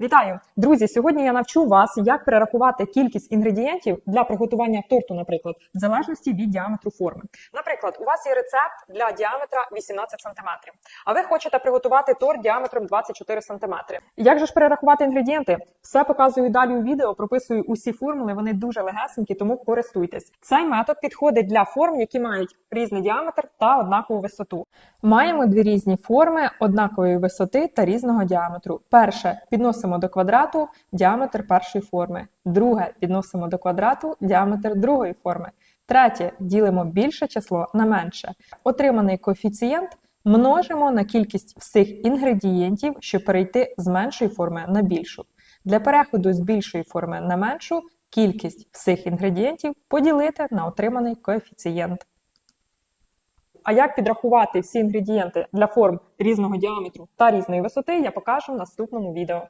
Вітаю, друзі! Сьогодні я навчу вас, як перерахувати кількість інгредієнтів для приготування торту, наприклад, в залежності від діаметру форми. Наприклад, у вас є рецепт для діаметра 18 см, а ви хочете приготувати торт діаметром 24 см. Як же ж перерахувати інгредієнти? Все показую далі у відео, прописую усі формули, вони дуже легесенькі, тому користуйтесь. Цей метод підходить для форм, які мають різний діаметр та однакову висоту. Маємо дві різні форми однакової висоти та різного діаметру. Перше підносимо до квадрату діаметр першої форми. Друге підносимо до квадрату діаметр другої форми. Третє ділимо більше число на менше. Отриманий коефіцієнт множимо на кількість всіх інгредієнтів, щоб перейти з меншої форми на більшу. Для переходу з більшої форми на меншу кількість всіх інгредієнтів поділити на отриманий коефіцієнт. А як підрахувати всі інгредієнти для форм різного діаметру та різної висоти, я покажу в наступному відео.